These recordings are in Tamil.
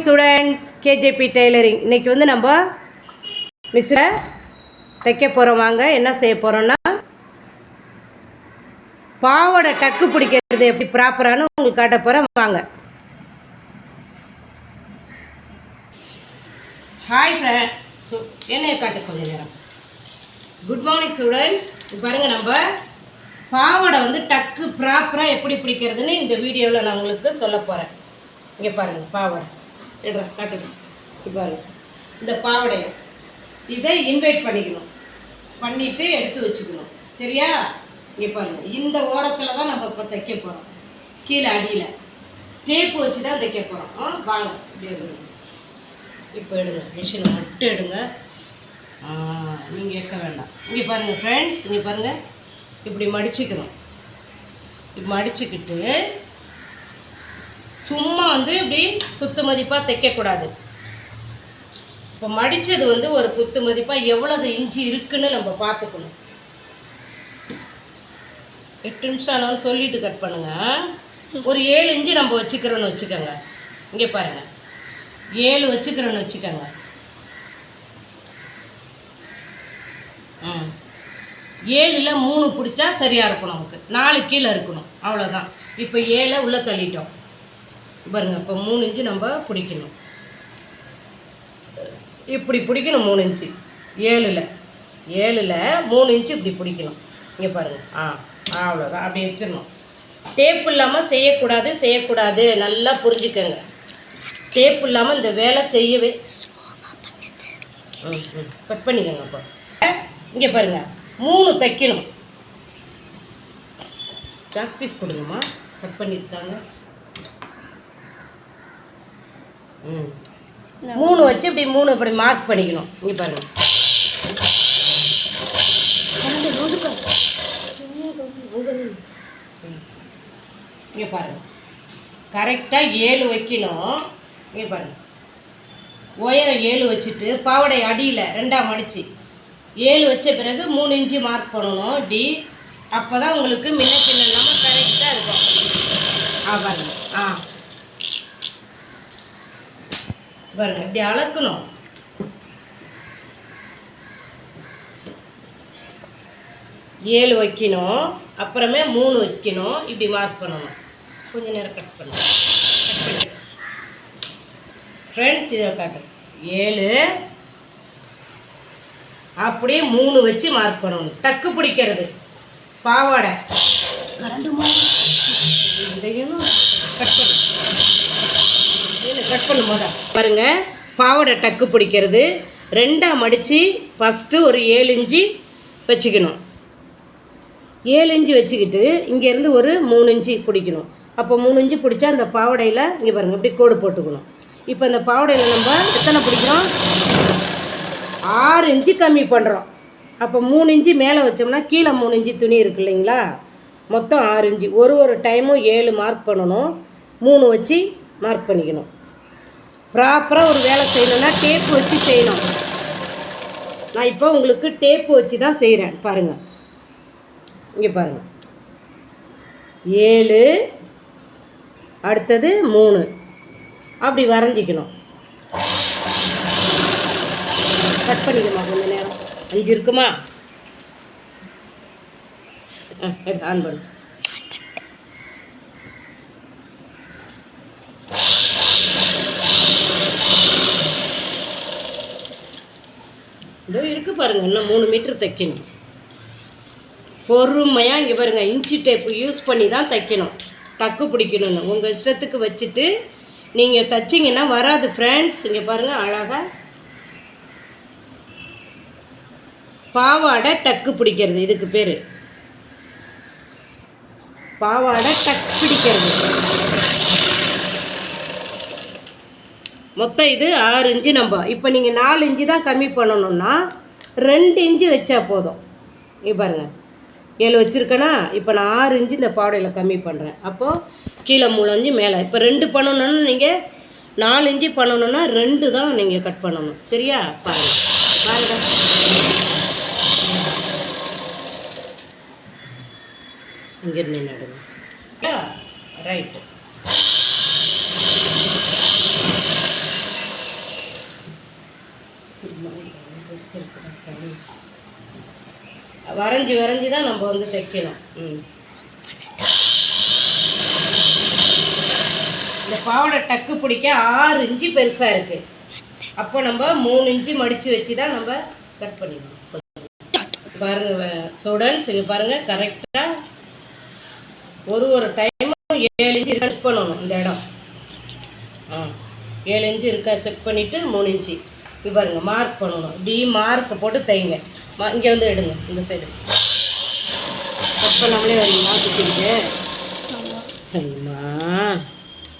மார்னிங் ஸ்டூடெண்ட்ஸ் கேஜேபி டெய்லரிங் இன்னைக்கு வந்து நம்ம மிஸ்ஸில் தைக்க போகிறோம் வாங்க. என்ன செய்ய போகிறோம்னா பாவோட டக்கு பிடிக்கிறது எப்படி ப்ராப்பரானு உங்களுக்கு காட்ட போகிறேன் வாங்க. ஹாய் ஃப்ரெண்ட் ஸோ என்னைய காட்ட கொஞ்சம் நேரம். குட் மார்னிங் ஸ்டூடெண்ட்ஸ் பாருங்கள் நம்ம பாவாடை வந்து டக்கு ப்ராப்பராக எப்படி பிடிக்கிறதுன்னு இந்த வீடியோவில் நான் உங்களுக்கு சொல்ல போகிறேன் இங்கே பாருங்கள் பாவாடை. எடுறா காட்டுங்க. இது இந்த பாவாடையை. இதை இன்வைட் பண்ணிக்கணும். பண்ணிவிட்டு எடுத்து வச்சுக்கணும். சரியா? இங்கே பாருங்கள் இந்த ஓரத்தில் தான் நம்ம இப்போ தைக்க போகிறோம் கீழே அடியில். டேப்பு வச்சு தான் தைக்க போகிறோம் ஆ வாங்க. இப்படி எடுங்க இப்போ எடுங்க. மிஷினை மட்டும் எடுங்க. நீங்கள் எடுக்க வேண்டாம். இங்கே பாருங்கள் ஃப்ரெண்ட்ஸ் இங்கே பாருங்கள் இப்படி மடிச்சுக்கணும். இப்படி மடிச்சுக்கிட்டு சும்மா வந்து இப்படி குத்து மதிப்பாக தைக்கக்கூடாது. இப்போ மடித்தது வந்து ஒரு குத்து மதிப்பாக எவ்வளவு இஞ்சி இருக்குன்னு நம்ம பார்த்துக்கணும். எட்டு நிமிஷம் ஆனாலும் சொல்லிட்டு கட் பண்ணுங்க. ஒரு ஏழு இஞ்சி நம்ம வச்சுக்கிறோன்னு வச்சுக்கோங்க. இங்கே பாருங்கள் ஏழு வச்சுக்கிறோன்னு வச்சுக்கோங்க. ம். ஏழில் மூணு பிடிச்சா சரியாக இருக்கும் நமக்கு. நாலு கீழே இருக்கணும். அவ்வளோதான் இப்போ ஏழை உள்ளே தள்ளிட்டோம். பாருங்க இப்போ மூணு இன்ச்சு நம்ம பிடிக்கணும். இப்படி பிடிக்கணும் மூணு இன்ச்சு. ஏழில் ஏழில் மூணு இன்ச்சு இப்படி பிடிக்கணும். இங்கே பாருங்கள் ஆ அவ்வளோதான் அப்படி வச்சிடணும். டேப் இல்லாமல் செய்யக்கூடாது செய்யக்கூடாது. நல்லா புரிஞ்சுக்கங்க. டேப் இல்லாமல் இந்த வேலை செய்யவே ம் ம். கட் பண்ணிக்கோங்க அப்போ. இங்கே பாருங்கள் மூணு தைக்கணும். சாக் பீஸ் கொடுங்கம்மா. கட் பண்ணிட்டாங்க ம் மூணு வச்சு இப்படி மூணு இப்படி மார்க் பண்ணிக்கணும். இங்கே பாருங்க. இங்கே பாருங்க. கரெக்டாக ஏழு வைக்கணும். இங்கே பாருங்க. உயரம் ஏழு வச்சுட்டு பாவாடை அடியில் ரெண்டாம் மடித்து ஏழு வச்ச பிறகு மூணு இன்ச்சு மார்க் பண்ணணும். இப்படி அப்போ தான் உங்களுக்கு முன்ன பின்ன இல்லாமல் கரெக்டாக இருக்கும். ஆ பாருங்க. ஆ. பாருங்கள் இப்படி அளக்கணும். ஏழு வைக்கணும் அப்புறமே மூணு வைக்கணும் இப்படி மார்க் பண்ணணும். கொஞ்ச நேரம் கட் பண்ணணும். கட் பண்ணி ஃப்ரெண்ட்ஸ் இதை காட்டுறேன் ஏழு. அப்படியே மூணு வச்சு மார்க் பண்ணணும். டக்கு பிடிக்கிறது. பாவாடை கட் பண்ணு இல்லை கட் பண்ணும் பாருங்க பாவாடை டக்கு பிடிக்கிறது. ரெண்டாக மடித்து ஃபஸ்ட்டு ஒரு ஏழு இஞ்சி வச்சுக்கணும். ஏழு இஞ்சி வச்சுக்கிட்டு இங்கேருந்து ஒரு மூணு இஞ்சி பிடிக்கணும். அப்போ மூணு இஞ்சி பிடிச்சா அந்த பாவாடையில் இங்கே பாருங்கள் இப்படி கோடு போட்டுக்கணும். இப்போ இந்த பாவாடையில் நம்ம எத்தனை பிடிக்கிறோம்? ஆறு இன்ச்சு கம்மி பண்ணுறோம் அப்போ மூணு இன்ச்சு மேலே வச்சோம்னா கீழே மூணு இன்ச்சு துணி இருக்கு இல்லைங்களா? மொத்தம் ஆறு இன்ச்சு ஒரு ஒரு டைமும் ஏழு மார்க் பண்ணணும். மூணு வச்சு மார்க் பண்ணிக்கணும். ப்ராப்பராக ஒரு வேலை செய்யணும்னா டேப்பு வச்சு செய்யணும். நான் இப்போ உங்களுக்கு டேப்பு வச்சு தான் செய்கிறேன் பாருங்கள் இங்கே பாருங்கள் ஏழு அடுத்தது மூணு. அப்படி வரைஞ்சிக்கணும். கட் பண்ணிக்கமா கொஞ்ச நேரம்? அஞ்சு இருக்குமா? ஆ எடுத்து ஆன் பண்ணு. இருக்குது பாருங்கள் பாருங்க இன்னும் மூணு மீட்டர் தைக்கணும். பொறுமையாக இங்கே பாருங்க இன்ச்சி டேப்பு யூஸ் பண்ணி தான் தைக்கணும். டக்கு பிடிக்கணும்னு. உங்கள் இஷ்டத்துக்கு வச்சுட்டு நீங்கள் தைச்சிங்கன்னா வராது ஃப்ரெண்ட்ஸ் இங்கே பாருங்கள் அழகாக பாவாடை டக்கு பிடிக்கிறது இதுக்கு பேர். பாவாடை டக்கு பிடிக்கிறது. மொத்தம் இது ஆறு இன்ச்சு நம்ம. இப்போ நீங்கள் நாலு இன்ச்சு தான் கம்மி பண்ணணும்னா ரெண்டு இன்ச்சு வச்சா போதும். இங்கே பாருங்கள் ஏழு வச்சுருக்கேனா இப்போ நான் ஆறு இன்ச்சு இந்த பாவடையில் கம்மி பண்ணுறேன் அப்போது கீழே மூணு இன்ச்சு மேலே. இப்போ ரெண்டு பண்ணணும்னா நீங்கள் நாலு இன்ச்சு பண்ணணும்னா ரெண்டு தான் நீங்கள் கட் பண்ணணும். சரியா? பாருங்கள் பாருங்கள் இங்கிருந்து நடுங்க ரைட்டு. Good morning. பிடிச்சிருக்குதா சரி வரைஞ்சி வரைஞ்சி தான் நம்ம வந்து தைக்கணும். ம். இந்த பாவாடை டக்கு பிடிக்க ஆறு இன்ச்சு பெருசாக இருக்குது அப்போ நம்ம மூணு இன்ச்சு மடித்து வச்சு தான் நம்ம கட் பண்ணிக்கணும். பாருங்க ஸ்டூடெண்ட்ஸ் இங்கே பாருங்கள் கரெக்டாக ஒரு ஒரு டைமும் ஏழு இன்ச்சு கட் பண்ணணும் இந்த இடம். ஆ ஏழு இன்ச்சு இருக்கா செக் பண்ணிவிட்டு மூணு இன்ச்சு. இப்போ மார்க் பண்ணணும். டி மார்க்கை போட்டு தைங்க. இங்கே வந்து எடுங்க இந்த சைடு அப்போ நம்மளே வரீங்களா குத்திக்கிட்டு சரிம்மா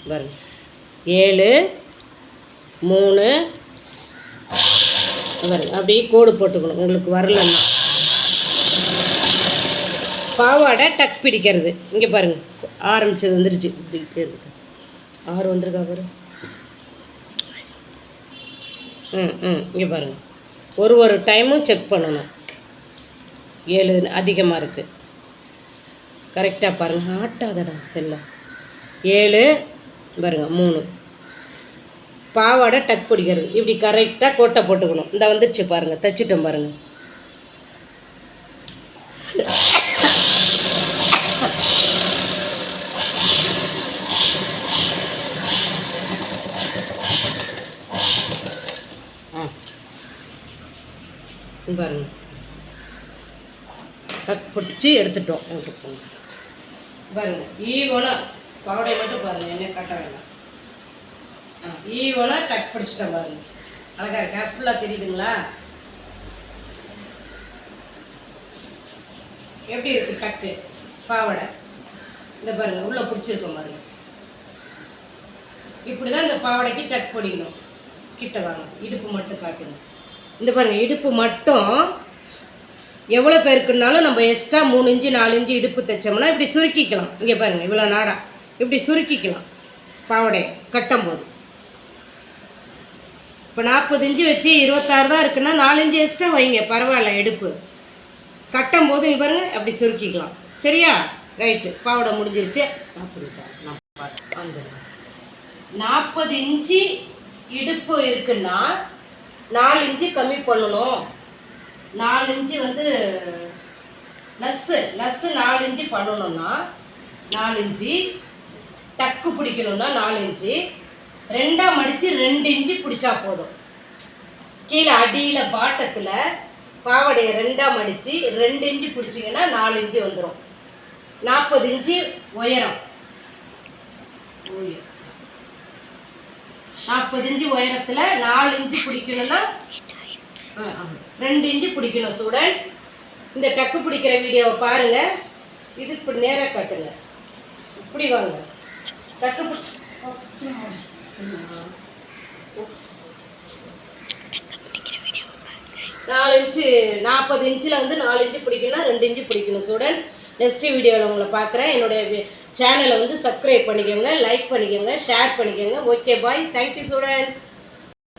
பாருங்க. ஏழு மூணு பாருங்க அப்படியே கோடு போட்டுக்கணும். உங்களுக்கு வரலன்னா. பாவாடை டக் பிடிக்கிறது. இங்கே பாருங்க ஆரம்பிச்சது வந்துருச்சு. இப்படி இருக்கு. ஆறு வந்திருக்கா பாரு. ம் ம். இங்கே பாருங்க. ஒரு ஒரு டைமும் செக் பண்ணணும். ஏழு அதிகமாக இருக்குது கரெக்டாக பாருங்கள் ஆட்டாதடா செல்லம். ஏழு பாருங்க மூணு. பாவாடை டக் பிடிக்கிறது. இப்படி கரெக்டாக கோட்டை போட்டுக்கணும். இந்த வந்துடுச்சு பாருங்கள் தைச்சிட்டோம் பாருங்கள் பாருங்க. டக் பிடிச்சி எடுத்துட்டோம். எடுத்துக்கோங்க பாருங்க. ஈவோல பாவடை மட்டும் பாருங்க. என்ன கட்ட வேண்டாம் ஆ ஈவனாக டக் பிடிச்சிட்டோம் பாருங்க. அழகா இருக்கா? ஃபுல்லாக தெரியுதுங்களா? எப்படி இருக்கு டக்கு பாவாடை? இந்த பாருங்க. உள்ள பிடிச்சிருக்கோம் பாருங்க. இப்படி தான் இந்த பாவாடைக்கு டக் பிடிக்கணும் கிட்ட வாங்க. இடுப்பு மட்டும் காட்டணும். இந்த பாருங்க இடுப்பு மட்டும் எவ்வளோ பேருக்குனாலும் நம்ம எக்ஸ்ட்ரா மூணு இன்ச்சு நாலு இன்ச்சு இடுப்பு தைச்சோம்னா இப்படி சுருக்கிக்கலாம். இங்கே பாருங்கள் இவ்வளோ நாடா. இப்படி சுருக்கிக்கலாம். பாவாடை கட்டும் போது. இப்போ நாற்பது இன்ச்சு வச்சு இருபத்தாறு தான் இருக்குன்னா நாலு எக்ஸ்ட்ரா வைங்க பரவாயில்ல இடுப்பு. கட்டும் போது இங்க பாருங்க அப்படி சுருக்கிக்கலாம். சரியா? ரைட்டு பாவாடை முடிஞ்சிருச்சு. ஸ்டாப் பண்ணிட்டேன். நான் வந்துடுறேன். நாற்பது இன்ச்சு இடுப்பு இருக்குன்னா நாலு இன்ச்சு கம்மி பண்ணணும். நாலு இன்ச்சு வந்து லஸ்ஸு லஸ்ஸு நாலு இன்ச்சு பண்ணணும்னா நாலு இன்ச்சு டக்கு பிடிக்கணும்னா நாலு இன்ச்சு ரெண்டாக மடித்து ரெண்டு இன்ச்சு பிடிச்சா போதும். கீழே அடியில் பாட்டத்தில் பாவாடையை ரெண்டாக மடித்து ரெண்டு இன்ச்சு பிடிச்சிங்கன்னா நாலு இன்ச்சு வந்துடும் நாற்பது இன்ச்சு உயரம் உயரம். நாற்பது இன்ச்சு உயரத்தில் நாலு இன்ச்சு பிடிக்கணும்னா ஆ, ரெண்டு இன்ச்சு பிடிக்கணும் ஸ்டூடெண்ட்ஸ் இந்த டக்கு பிடிக்கிற வீடியோவை பாருங்கள் இது இப்படி நேராக காட்டுங்க. இப்படி வாங்க. டக்கு நாலு இன்ச்சு நாற்பது இன்ச்சில் வந்து நாலு இன்ச்சு பிடிக்கணும்னா ரெண்டு இன்ச்சு பிடிக்கணும் ஸ்டூடெண்ட்ஸ் நெக்ஸ்ட் வீடியோவில் உங்களை பார்க்குறேன். என்னுடைய சேனலை வந்து சப்ஸ்கிரைப் பண்ணிக்கோங்க லைக் பண்ணிக்கோங்க ஷேர் பண்ணிக்கோங்க. Okay bye thank you students